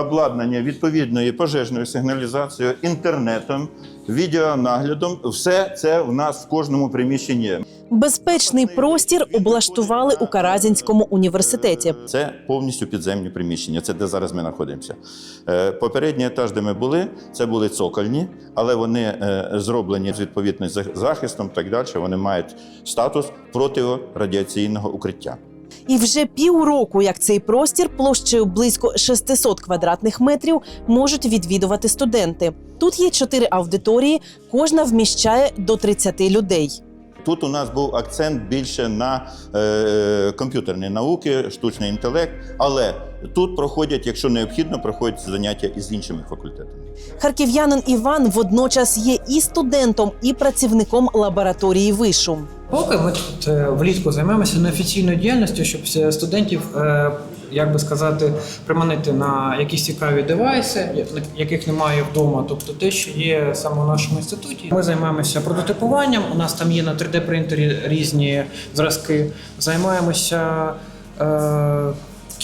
Обладнання відповідної пожежною сигналізацією, інтернетом, відеонаглядом все це в нас в кожному приміщенні. є. Безпечний простір облаштували у Каразінському університеті. Це повністю підземні приміщення. Це де зараз ми знаходимося. Е, Попередній етаж, де ми були, це були цокольні, але вони е, зроблені з відповідним зах- захистом. Так далі. Вони мають статус протирадіаційного укриття. І вже півроку, як цей простір площею близько 600 квадратних метрів можуть відвідувати студенти. Тут є чотири аудиторії, кожна вміщає до 30 людей. Тут у нас був акцент більше на е, комп'ютерні науки, штучний інтелект, але тут проходять, якщо необхідно, проходять заняття із іншими факультетами. Харків'янин Іван водночас є і студентом, і працівником лабораторії вишу. Поки ми тут е, влітку займаємося неофіційною діяльністю, щоб студентів, е, як би сказати, приманити на якісь цікаві девайси, яких немає вдома, тобто те, що є саме у нашому інституті. Ми займаємося прототипуванням. У нас там є на 3D принтері різні зразки. Займаємося е,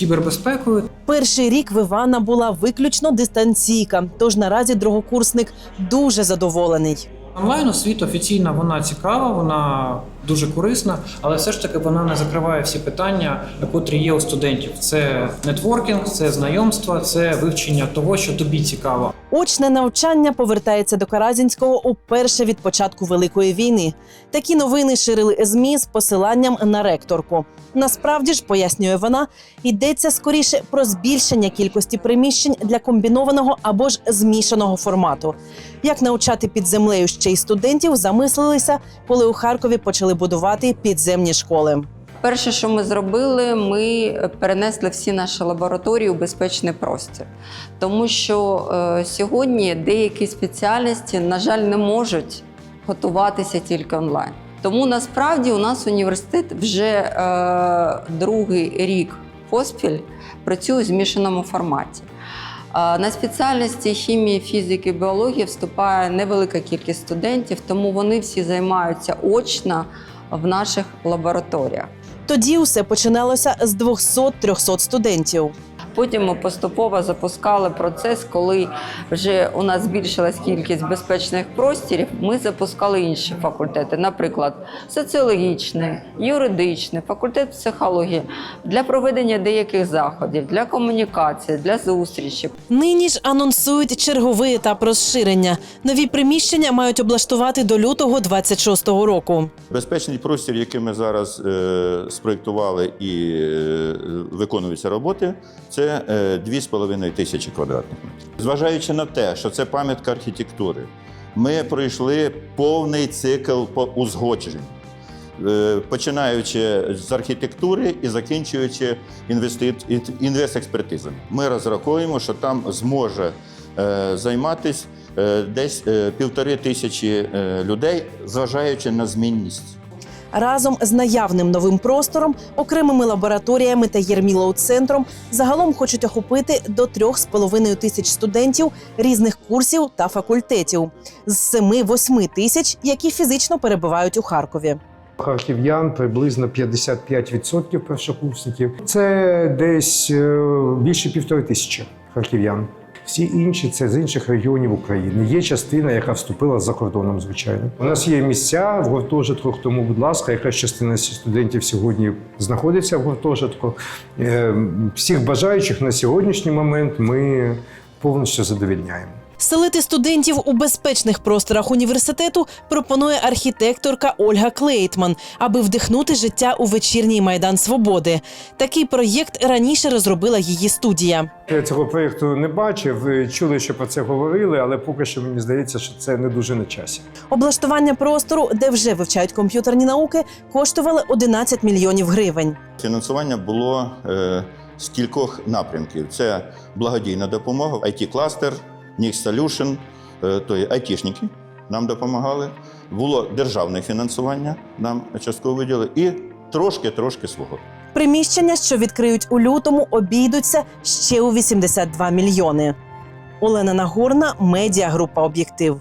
кібербезпекою. Перший рік в Івана була виключно дистанційка, тож наразі другокурсник дуже задоволений. Онлайн освіта офіційна, вона цікава, вона дуже корисна, але все ж таки вона не закриває всі питання, котрі є у студентів. Це нетворкінг, це знайомства, це вивчення того, що тобі цікаво. Очне навчання повертається до Каразінського уперше від початку великої війни. Такі новини ширили змі з посиланням на ректорку. Насправді ж, пояснює вона, йдеться скоріше про збільшення кількості приміщень для комбінованого або ж змішаного формату. Як навчати під землею ще й студентів, замислилися, коли у Харкові почали будувати підземні школи. Перше, що ми зробили, ми перенесли всі наші лабораторії у безпечний простір, тому що е, сьогодні деякі спеціальності, на жаль, не можуть готуватися тільки онлайн. Тому насправді у нас університет вже е, другий рік поспіль працює у змішаному форматі. На спеціальності хімії, фізики, біології вступає невелика кількість студентів, тому вони всі займаються очно в наших лабораторіях. Тоді усе починалося з 200-300 студентів. Потім ми поступово запускали процес, коли вже у нас збільшилась кількість безпечних простірів. Ми запускали інші факультети, наприклад, соціологічний, юридичний, факультет психології для проведення деяких заходів, для комунікації, для зустрічі. Нині ж анонсують черговий етап розширення. Нові приміщення мають облаштувати до лютого 26-го року. Безпечний простір, який ми зараз е, спроєктували і е, виконуються роботи, це е, 2,5 тисячі квадратних метрів. Зважаючи на те, що це пам'ятка архітектури, ми пройшли повний цикл узгоджень. Е, Починаючи з архітектури і закінчуючи інвестекспертизами. Ми розраховуємо, що там зможе е, займатися е, десь е, півтори тисячі е, людей, зважаючи на змінність. Разом з наявним новим простором, окремими лабораторіями та єрмілоу-центром загалом хочуть охопити до 3,5 тисяч студентів різних курсів та факультетів з 7-8 тисяч, які фізично перебувають у Харкові. Харків'ян приблизно 55% першокурсників. Це десь е, більше півтори тисячі харків'ян. Всі інші це з інших регіонів України. Є частина, яка вступила за кордоном, звичайно. У нас є місця в гуртожитках, тому, будь ласка, якась частина студентів сьогодні знаходиться в гуртожитку. Е, Всіх бажаючих на сьогоднішній момент ми повністю задовільняємо. Селити студентів у безпечних просторах університету пропонує архітекторка Ольга Клейтман, аби вдихнути життя у вечірній майдан свободи. Такий проєкт раніше розробила її студія. Я цього проєкту не бачив. Чули, що про це говорили, але поки що мені здається, що це не дуже на часі. Облаштування простору, де вже вивчають комп'ютерні науки, коштували 11 мільйонів гривень. Фінансування було е, з кількох напрямків: це благодійна допомога, IT-кластер, Nix Solution, е, то є айтішники нам допомагали. Було державне фінансування, нам частково виділи, і трошки-трошки свого. Приміщення, що відкриють у лютому, обійдуться ще у 82 мільйони. Олена Нагорна, медіагрупа Об'єктив.